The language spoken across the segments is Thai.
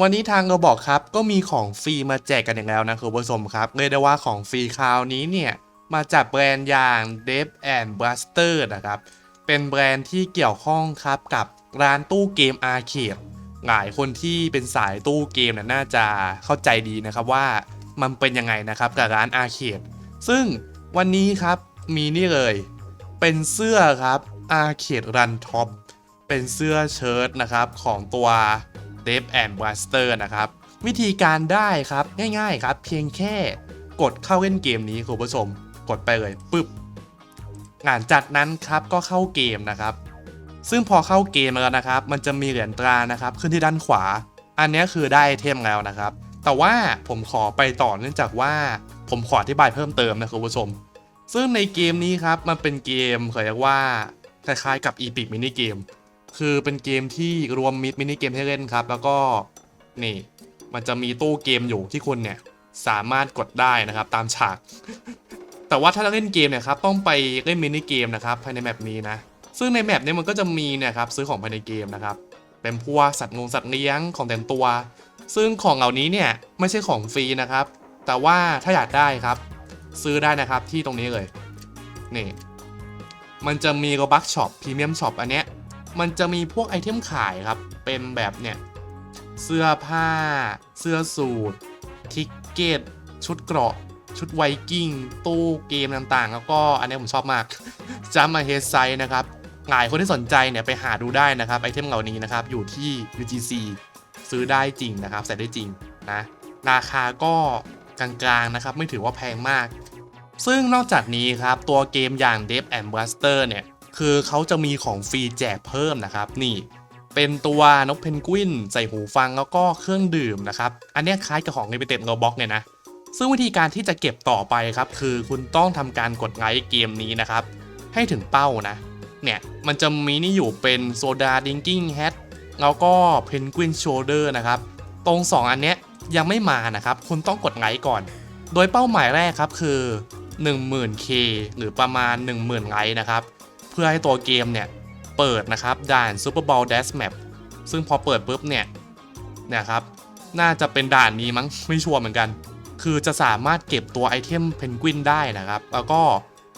วันนี้ทางเราบอกครับก็มีของฟรีมาแจกกันอย่างแล้วนะคุณผู้ชมครับเรียกได้ว่าของฟรีคราวนี้เนี่ยมาจากแบรนด์อย่าง d e v and Blaster นะครับ เป็นแบรนด์ที่เกี่ยวข้องครับกับร้านตู้เกมอาร์เคดหลายคนที่เป็นสายตู้เกมน่น่าจะเข้าใจดีนะครับว่ามันเป็นยังไงนะครับกับร้านอาร์เคดซึ่งวันนี้ครับมีนี่เลย เป็นเสื้อครับ Arcade Run Top เป็นเสื้อเชิ้ตนะครับของตัว d e v and Blaster นะครับ วิธีการได้ครับง่ายๆครับ เพียงแค่กดเข้าเล่นเกมนี้คุณผู้ชมกดไปเลยปึ๊บหลังจากนั้นครับก็เข้าเกมนะครับ ซึ่งพอเข้าเกมแล้วนะครับ มันจะมีเหรียญตรานะครับ ขึ้นที่ด้านขวา อันนี้คือได้เทมแล้วนะครับ แต่ว่าผมขอไปต่อเนื่องจากว่าผมขออธิบายเพิ่มเติมนะคุณผู้ชม ซึ่งในเกมนี้ครับมันเป็นเกมเขาเรียกว่าคล้ายๆกับ Epic Mini Game คือเป็นเกมที่รวมมิดมินิเกมให้เล่นครับ แล้วก็นี่มันจะมีตู้เกมอยู่ที่คุณเนี่ยสามารถกดได้นะครับตามฉาก แต่ว่าถ้าเราเล่นเกมเนี่ยครับต้องไปเล่นมินิเกมนะครับภายในแมปนี้นะ ซึ่งในแมปเนี้มันก็จะมีเนี่ยครับซื้อของภายในเกมนะครับ เป็นพวกสัตว์งงสัตว์เลี้ยงของแต่งตัว ซึ่งของเหล่านี้เนี่ยไม่ใช่ของฟรีนะครับ แต่ว่าถ้าอยากได้ครับ ซื้อได้นะครับที่ตรงนี้เลยนี่มันจะมี r o b u x Shop Premium Shop อันเนี้ย มันจะมีพวกไอเทมขายครับ เป็นแบบเนี่ย เสื้อผ้า เสื้อสูททิกเก็ต ชุดเกราะ ชุดไวกิ้ง ตู้เกมต่างๆ แล้วก็อันนี้ผมชอบมากจัมมาเฮดไซนะครับหลายคนที่สนใจเนี่ยไปหาดูได้นะครับไอเทมเหล่านี้นะครับอยู่ที่ UGC ซื้อได้จริงนะครับใส่ได้จริงนะราคาก็กลางๆนะครับไม่ถือว่าแพงมาก ซึ่งนอกจากนี้ครับตัวเกมอย่าง d e v and Blaster เนี่ย คือเขาจะมีของฟรีแจกเพิ่มนะครับ นี่ เป็นตัวนกเพนกวินใส่หูฟังแล้วก็เครื่องดื่มนะครับ อันนี้คล้ายกับของ Limited No Box เนี่ยนะซึ่งวิธีการที่จะเก็บต่อไปครับ คือคุณต้องทำการกดไลค์เกมนี้นะครับ ให้ถึงเป้านะเนี่ยมันจะมีนี่อยู่เป็นโซดาดิงกิ้งแฮทแล้วก็เพนกวินโชเดอร์นะครับ ตรง 2 อันเนี้ยยังไม่มานะครับ คุณต้องกดไลค์ก่อน โดยเป้าหมายแรกครับคือ 10,000K หรือประมาณ 10,000ไลค์นะครับ เพื่อให้ตัวเกมเนี่ย เปิดนะครับด่าน Super Bowl Dash Map ซึ่งพอเปิดปุ๊บเนี่ยนี่ยครับน่าจะเป็นด่านนี้มั้งไม่ชัวร์เหมือนกัน คือจะสามารถเก็บตัวไอเทมเพนกวินได้นะครับ แล้วก็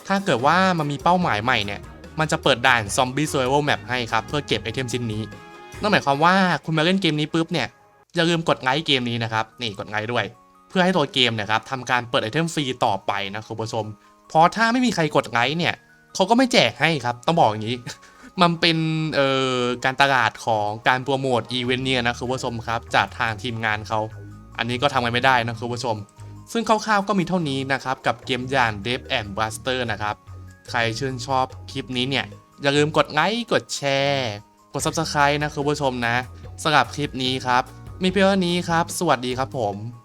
ถ้าเกิดว่ามันมีเป้าหมายใหม่เนี่ย มันจะเปิดด่าน Zombie Survival Map ให้ครับ เพื่อเก็บไอเทมชิ้นนี้ นั่นหมายความว่าคุณมาเล่นเกมนี้ปุ๊บเนี่ย อย่าลืมกดไลค์เกมนี้นะครับ นี่กดไลค์ด้วย เพื่อให้ตัวเกมเนะครับทำการเปิดไอเทมฟรีต่อไปนะคุณผู้ชมเพราะถ้าไม่มีใครกดไลค์เนี่ย เขาก็ไม่แจกให้ครับ ต้องบอกอย่างนี้ มันเป็นเอ่อการตลาดของการโปรโมทอีเวนต์เนี่ยนะคุณผู้ชมครับ จากทางทีมงานเขาอันนี้ก็ทำกันไม่ได้นะคุณผู้ชม ซึ่งคร่าวๆก็มีเท่านี้นะครับ กับเกมยาง d e v and Blaster นะครับ ใครชื่นชอบคลิปนี้เนี่ย อย่าลืมกดไลค์กดแชร์กด Subscribe นะคุณผู้ชมนะสำหรับคลิปนี้ครับ มีเพียงเท่านี้ครับ สวัสดีครับผม